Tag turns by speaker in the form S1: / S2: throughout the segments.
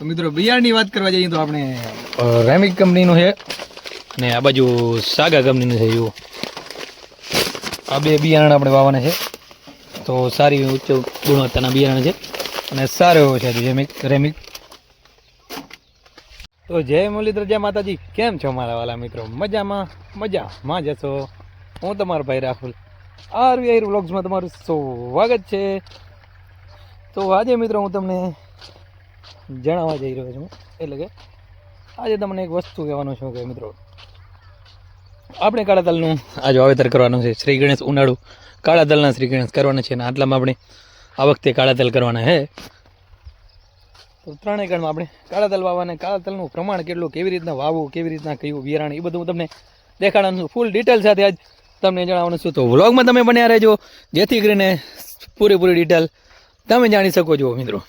S1: તો મિત્રો, બિયારણની વાત કરવા જઈએ તો આપણે
S2: રેમિક કંપનીનું છે અને આ બાજુ સાગા કંપનીનું છે એવું આ બે બિયારણ આપણે વાવવાના છે. તો સારી ઉચ્ચ ગુણવત્તાના બિયારણ છે અને સારો એવો છે રેમિક રેમિક તો જય મુરલીધર, જય માતાજી. કેમ છો મારા વાલા મિત્રો? મજામાં? મજામાં જશો હું તમારો ભાઈ રાહુલ. આરવીઆઈ વ્લોગ્સમાં તમારું સ્વાગત છે. તો આજે મિત્રો હું તમને જણાવવા જઈ રહ્યો છું એટલે કે આજે તમને એક વસ્તુ કહેવાનું છું કે મિત્રો, આપણે કાળા તલનું આજે વાવેતર કરવાનું છે. શ્રી ગણેશ ઉનાળુ કાળા તલના શ્રી ગણેશ કરવાના છે અને આટલામાં આપણે આ વખતે કાળા તલ કરવાના છે. તો ત્રણ એકરમાં આપણે કાળા તલ વાવવાને કાળા તલનું પ્રમાણ કેટલું, કેવી રીતના વાવવું, કેવી રીતના કયું બિયારણ, એ બધું હું તમને દેખાડવાનું છું. ફૂલ ડિટેલ સાથે આજ તમને જણાવવાનું છું. તો વ્લોગમાં તમે બન્યા રહેજો. જેથી કરીને પૂરેપૂરી ડિટેલ તમે જાણી શકો છો, મિત્રો.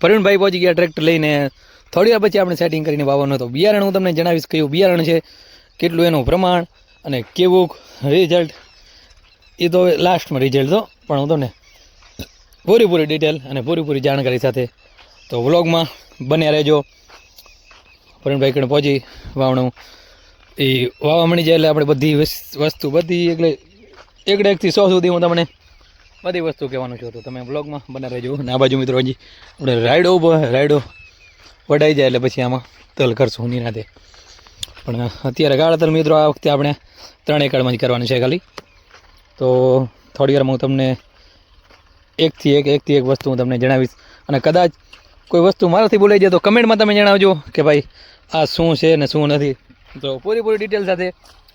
S2: પ્રવીણભાઈ પહોંચી ગયા ટ્રેક્ટર લઈને. થોડી વાર પછી આપણે સેટિંગ કરીને વાવવાનું હતું. બિયારણ હું તમને જણાવીશ કયું બિયારણ છે, કેટલું એનું પ્રમાણ અને કેવું રિઝલ્ટ એ તો લાસ્ટમાં રિઝલ્ટ તો પણ હું તમને પૂરેપૂરી ડિટેલ અને પૂરેપૂરી જાણકારી સાથે તો વ્લોગમાં બન્યા રહેજો. પ્રવીણભાઈ કણ પહોંચી વાવણું. એ વાવા મળી જાય એટલે આપણે બધી વસ્તુ બધી એટલે એકડે એકથી સો સુધી હું તમને બધી વસ્તુ કહેવાનું છું તો તમે બ્લોગમાં બને રહેજો. અને આ બાજુ મિત્રો હજી આપણે રાયડો રાયડો વડાઈ જાય એટલે પછી આમાં તલ કરશું નિરાતે. પણ અત્યારે ગાળા તલ મિત્રો આ વખતે આપણે ત્રણ એકડમાં જ કરવાનું છે ખાલી. તો થોડી વારમાં હું તમને એકથી એક એકથી એક વસ્તુ હું તમને જણાવીશ. અને કદાચ કોઈ વસ્તુ મારાથી બોલાઈ જાય તો કમેન્ટમાં તમે જણાવજો કે ભાઈ આ શું છે ને શું નથી. તો પૂરી ડિટેલ સાથે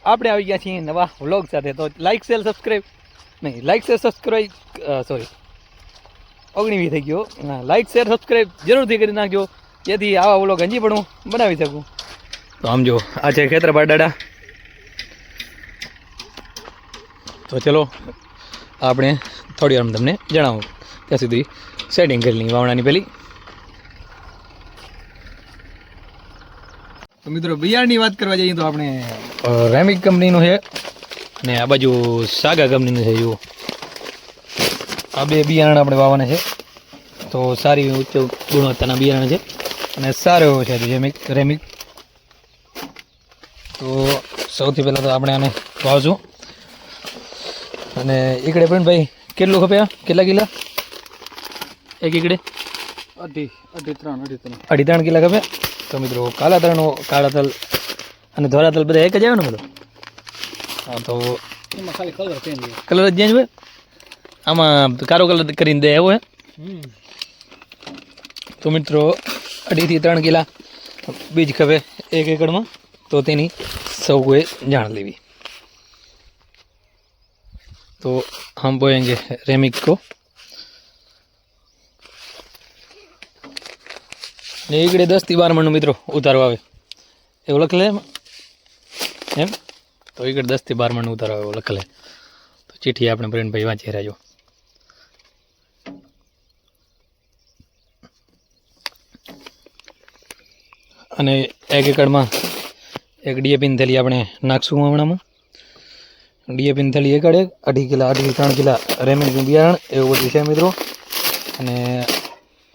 S2: આપણે આવી ગયા છીએ નવા વ્લોગ સાથે. તો લાઇક શેર સબસ્ક્રાઈબ નહીં લાઇક શેર સબસ્ક્રાઈબ સોરી ઓગણીવી થઈ ગયો. લાઇક શેર સબસ્ક્રાઈબ જરૂરથી કરી નાખજો. જેથી આવા ઓલો ગંજી પણ હું બનાવી શકું. તો આમ જો, આ છે ખેતરપા દાડા તો ચલો, આપણે થોડી વાર તમને જણાવું. ત્યાં સુધી સેટિંગ કરી લઈએ વાવણાની પહેલી.
S1: તો મિત્રો, બિયારણની વાત કરવા જઈએ તો આપણે
S2: રેમિક કંપનીનું છે. અને આ બાજુ સાગા કંપનીનું છે જુઓ. આ બે બિયારણ આપણે વાવવાના છે. તો સારી ઉચ્ચ ગુણવત્તાના બિયારણ છે. અને સારો એવો છે રેમિક રેમિક તો સૌથી પહેલાં તો આપણે આને વાવશું. અને એકડે પણ ભાઈ કેટલું ખપે આ? કેટલા કિલા? એક એકડે
S1: અઢી અઢી ત્રણ અઢી ત્રણ.
S2: અઢી ત્રણ કિલા ખપે? તો મિત્રો કાલા ત્રણ કાળા તલ અને ધોળા તલ બધા એક જ આવે ને બધો હા તો
S1: એમાં ખાલી કલર ચેન્જ
S2: કલર જ ચેન્જ હોય? આમાં કારો કલર કરીને દે એવો હે. તો મિત્રો અઢીથી ત્રણ કિલા બીજ ખવે એક એકડમાં તો તેની સૌએ જાણ લેવી. તો હમ બોએંગે રેમિક. કો ને એકડે દસથી બાર મણનું મિત્રો ઉતારવા આવે. એવું લખલે એમ. એમ? તો એકડ દસથી બાર મણનું ઉતારો એવું લખલે. તો ચીઠી આપણે પ્રેમભાઈ વાંચી રહેજો અને એક એકડમાં એક ડીએપીની થેલી આપણે નાખશું હમણાંમાં. ડીએપીની થેલી એક અઢી કિલા અઢી ત્રણ કિલા રેમિકનું બિયારણ એવું બધું છે મિત્રો. અને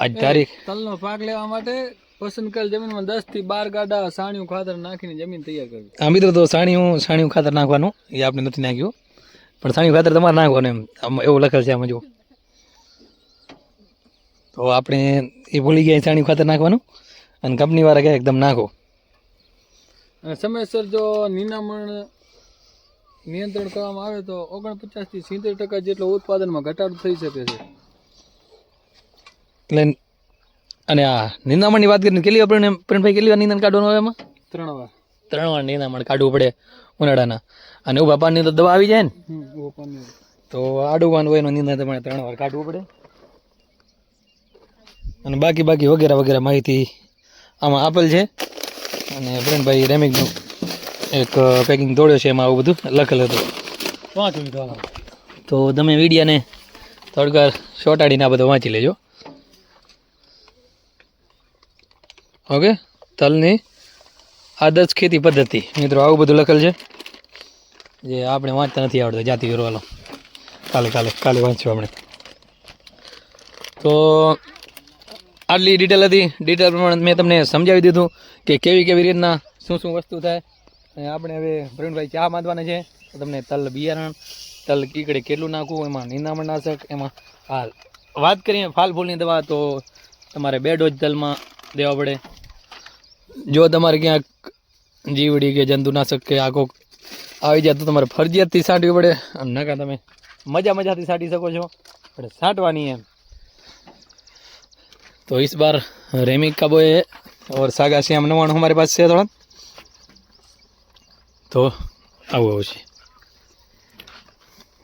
S2: આજ તારીખ
S1: તલનો પાક લેવા માટે પસંદ કરેલ જમીનમાં દસથી બાર ગાડા સાણિયું ખાતર નાખીને જમીન તૈયાર કરવી.
S2: આ મિત્રો તો સાણિયું સાણિયું ખાતર નાખવાનું એ આપણે નથી નાખ્યું. પણ સાણિયું ખાતર તમારે નાખવાનું એમ. આમાં એવું લખેલ છે આમાં જો તો આપણે એ ભૂલી ગયા સાણિયું ખાતર નાખવાનું. અને કંપનીવાળા કહે એકદમ નાખો.
S1: અને સમયસર જો નિનામણ નિયંત્રણ કરવામાં આવે તો ઓગણપચાસથી સિત્તેર ટકા જેટલો ઉત્પાદનમાં ઘટાડો થઈ શકે છે.
S2: એટલે અને આ નિંદામણની વાત કરીને કેટલી આપણે પ્રેમભાઈ કેટલી વાર નિંદણ કાઢવાનું આવે એમાં?
S1: ત્રણ વાર.
S2: ત્રણ વાર નિંદામણ કાઢવું પડે ઉનાળાના. અને ઊભા પાનની તો દવા આવી જાય ને? તો આડું પાન હોય એનું નિંદા તમારે ત્રણ વાર કાઢવું પડે. અને બાકી બાકી વગેરે વગેરે માહિતી આમાં આપેલ છે. અને પ્રેમભાઈ રેમિકનું એક પેકિંગ દોડ્યો છે એમાં આવું બધું લખેલ હતું. તો તમે વિડીયાને થોડીક વાર ચોંટાડીને આ બધું વાંચી લેજો. ઓકે, તલની આદર્શ ખેતી પદ્ધતિ. મિત્રો, આવું બધું લખેલ છે. જે આપણે વાંચતા નથી આવડતું, જાતિ કરવાનો કાલે કાલે કાલે વાંચ્યું આપણે. તો આટલી ડિટેલ હતી. ડિટેલ પ્રમાણે મેં તમને સમજાવી દીધું કે કેવી કેવી રીતના શું શું વસ્તુ થાય. અને આપણે હવે પ્રવીણભાઈ ચા બાંધવાના છે. તમને તલ બિયારણ, તલ કીકડે કેટલું નાખવું, એમાં નિંદામણ નાશક એમાં હાલ વાત કરીએ ફાલ ફૂલની દવા, તો તમારે બે ડોઝ તલમાં દેવા પડે. જો તમારે ક્યાંક જીવડી કે જંતુનાશક કે આખો આવી જાય તો તમારે ફરજિયાતથી છાંટવી પડે અને નકા તમે મજા મજાથી છાંટી શકો છો પણ છાંટવાની એમ तो इस बार रेमिक का बोए है और सागा श्याम नवाण हमारे पास से थोड़ा તો આવું આવું છે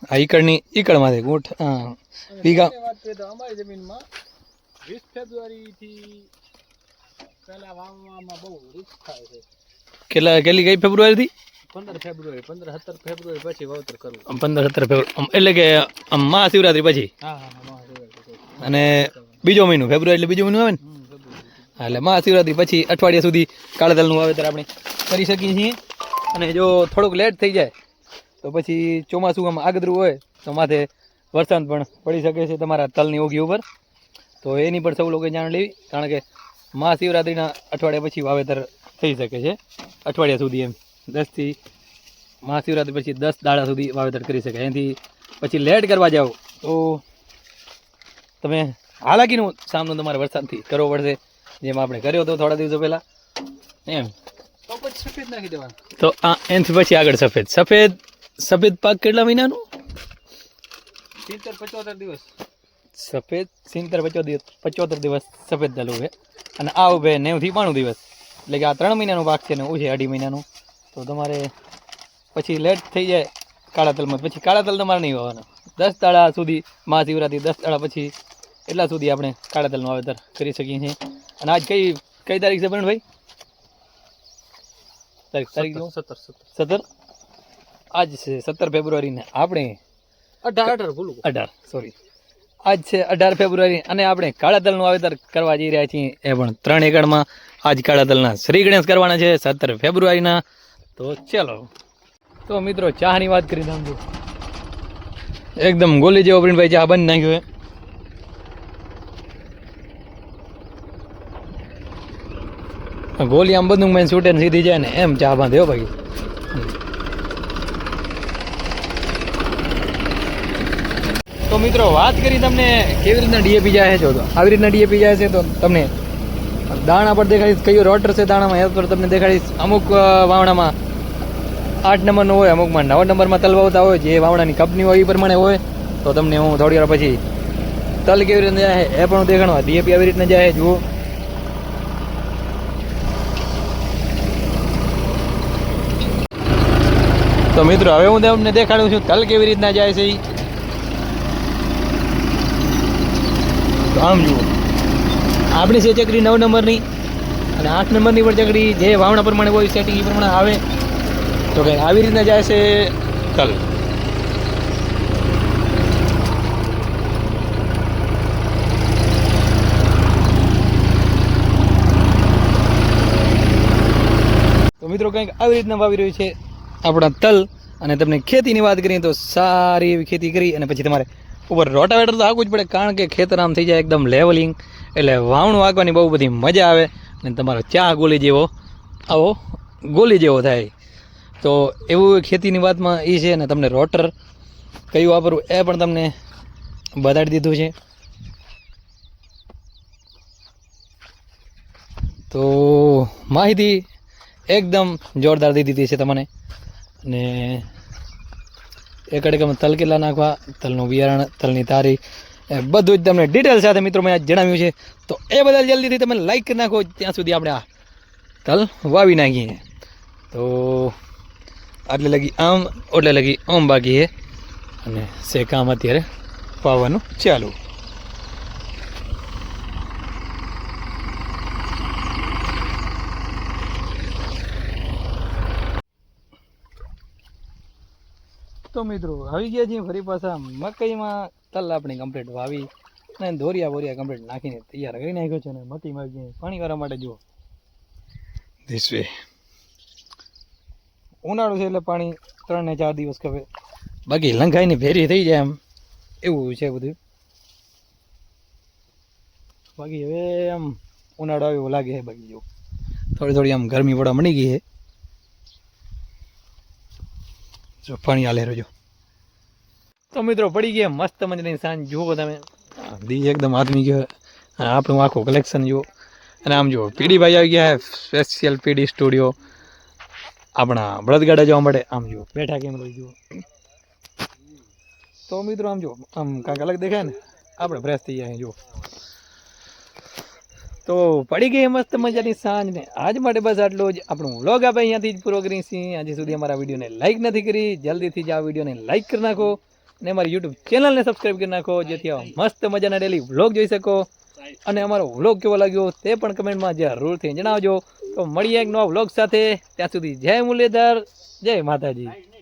S2: આ ઈકડની ઈકડમાંથી ગૂંઠ હા વીઘા
S1: અને વાત કરીએ તો અમારી જમીનમાં વીસ ફેબ્રુઆરીથી પહેલા વાવવામાં બહુ રિસ્ક થાય છે.
S2: કેટલા કેટલી ગઈ ફેબ્રુઆરીથી?
S1: પંદર ફેબ્રુઆરી પંદર સત્તર ફેબ્રુઆરી પછી વાવતર કરવું.
S2: પંદર સત્તર ફેબ્રુઆરી એટલે કે મહાશિવરાત્રી પછી?
S1: હા હા.
S2: અને બીજો મહિનો ફેબ્રુઆરી એટલે બીજો મહિનો આવે ને? એટલે મહાશિવરાત્રી પછી અઠવાડિયા સુધી કાળા તલનું વાવેતર આપણે કરી શકીએ છીએ. અને જો થોડુંક લેટ થઈ જાય તો પછી ચોમાસું આમ આગદરું હોય તો માથે વરસાદ પણ પડી શકે છે તમારા તલની ઓગી ઉપર. તો એની પણ સૌ લોકોએ જાણ લેવી કારણ કે મહાશિવરાત્રિના અઠવાડિયા પછી વાવેતર થઈ શકે છે. અઠવાડિયા સુધી એમ. દસથી મહાશિવરાત્રિ પછી દસ દાડા સુધી વાવેતર કરી શકાય. એનાથી પછી લેટ કરવા જાઓ તો તમે હાલાકીનો સામનો તમારે વરસાદથી કરવો પડશે. જેમ આપણે કર્યો હતો થોડા દિવસો પહેલાં. એમ.
S1: તો પછી સફેદ નાખી દેવાનું.
S2: તો આ એનાથી પછી આગળ સફેદ. સફેદ સફેદ પાક કેટલા મહિનાનું?
S1: સિત્તેર પચોતેર દિવસ.
S2: સફેદ સિત્તેર પચોતેર પચોતેર દિવસ સફેદ દલ ઉભે અને આ ઉભે નેવથી બાણું દિવસ. એટલે કે આ ત્રણ મહિનાનું પાક છે ને છે અઢી મહિનાનું. તો તમારે પછી લેટ થઈ જાય કાળા તલમાં. પછી કાળા તલ તમારે નહીં વાવવાના. દસ દાડા સુધી મહાશિવરાત્રિ દસ દાડા પછી એટલા સુધી આપણે કાળા તલનું વાવેતર કરી શકીએ છીએ. અને આજ કઈ કઈ તારીખ છે ભાઈ તારીખ તારીખ
S1: સત્તર સત્તર
S2: સત્તર. આજ છે સત્તર ફેબ્રુઆરીને આપણે
S1: અઢાર અઢાર ભૂલું.
S2: અઢાર સોરી આજ છે અઢાર ફેબ્રુઆરી અને આપણે કાળા તલનું વાવેતર કરવા જઈ રહ્યા છીએ એ પણ ત્રણ એકડમાં આજ કાળા તલના શ્રી ગણેશ કરવાના છે સત્તર ફેબ્રુઆરીના. તો ચલો. તો મિત્રો, ચાની વાત કરી છું એકદમ ગોલી જેવો પ્રિન્ટભાઈ ચા બંધ નાખ્યો હે ગોલી આમ બધું મેં છૂટે સીધી જાય ને એમ ચા બાંધ્યો ભાઈ. મિત્રો, વાત કરી તમને કેવી રીતના ડીએપી જાય છે તો. આવી રીતના ડીએપી જાય છે તો તમને દાણા પર દેખાડીશ, કયો રોટર છે દાણામાં એ પર તમને દેખાડીશ. અમુક વાવણામાં આઠ નંબરનો હોય અમુકમાં નવ નંબરમાં તલ વાવતા હોય, જે વાવણાની કંપની હોય એ પ્રમાણે હોય, તો તમને હું થોડી વાર પછી તલ કેવી રીતના જાય એ પણ હું દેખાડવા. ડીએપી આવી રીતના જાય જુઓ. તો મિત્રો, હવે હું તમને દેખાડું છું, તલ કેવી રીતના જાય છે તો આમ જુઓ. આપણી છે ચકડી નવ નંબરની અને આઠ નંબરની પણ ચકડી જે વાવણા પ્રમાણે હોય સેટિંગ એ પ્રમાણે આવે, તો કંઈ આવી રીતના જાય છે? તલ તો મિત્રો કંઈક આવી રીતના વાવી રહ્યું છે આપણા તલ, અને તમને ખેતીની વાત કરીએ તો સારી એવી ખેતી કરી અને પછી તમારે ઉપર રોટાવેટર તો આવું જ પડે, કારણ કે ખેતર આમ થઈ જાય એકદમ લેવલિંગ એટલે વાવણું આગવાની બહુ બધી મજા આવે. અને તમારો ચા ગોલી જેવો, આવો, ગોલી જેવો થાય. તો એવું ખેતીની વાતમાં એ છે ને તમને રોટર કયું વાપરવું એ પણ તમને બતાડી દીધું છે. તો માહિતી એકદમ જોરદાર દીધી છે તમને. અને એક અડકમાં તલ કેટલા નાખવા? તલનું બિયારણ, તલની તારીખ એ બધું જ તમને ડિટેલ સાથે મિત્રો મેં જણાવ્યું છે. તો એ બધા જલ્દીથી તમે લાઈક નાખો. ત્યાં સુધી આપણે આ તલ વાવી નાખીએ. તો આટલે લગી આમ, ઓટલે લગી આમ બાકી છે. અને સે કામ અત્યારે પાવાનું ચાલુ. તો મિત્રો આવી ગયા છીએ ફરી પાછા મકાઈમાં. તલ આપણી કમ્પ્લીટ વાવી અને દોરિયા બોરિયા કમ્પ્લીટ નાખીને તૈયાર કરી નાખ્યો છે અને મતી આવી પાણી કરવા માટે જુઓ. ધીસ વે ઉનાળો છે એટલે પાણી ત્રણ ને ચાર દિવસ ખપે. બાકી લંઘાઈને ભેરી થઈ જાય એમ. એવું છે બધું. બાકી હવે આમ ઉનાળો આવ્યો લાગે છે બાકી જો. થોડી થોડી આમ ગરમી પડવા મળી ગઈ છે. જો પાણી આલે રહ્યો તો મિત્રો પડી ગયા મસ્ત મજાની સાંજ. જુઓ તમે. દી એકદમ આદમી ગયો. અને આપણું આખું કલેક્શન જુઓ. અને આમ જુઓ પીડી ભાઈ આવી ગયા સ્પેશિયલ પીડી સ્ટુડિયો આપણા બળદગાડા જોવા માટે. આમ જુઓ બેઠા કેમ રહી જુઓ. તો મિત્રો આમ જુઓ આમ કાંઈક અલગ દેખાય ને? આપણે ફ્રેશ થઈ જાય જુઓ. તો પડી ગઈ મસ્ત મજાની સાંજ ને. આજ માટે બસ આટલું જ. આપણું વ્લોગ આપણે અહીંયાથી જ પૂરો કરી છીએ. હજી સુધી અમારા વિડીયોને લાઈક નથી કરી. જલ્દીથી જ આ વિડીયોને લાઇક કરી નાખો અને અમારી યુટ્યુબ ચેનલને સબસ્ક્રાઈબ કરી નાખો, જેથી મસ્ત મજાના ડેલી વ્લોગ જોઈ શકો. અને અમારો વ્લોગ કેવો લાગ્યો તે પણ કમેન્ટમાં જરૂરથી જણાવજો. તો મળીએ એક નવા વ્લોગ સાથે. ત્યાં સુધી જય મુરલીધર, જય માતાજી.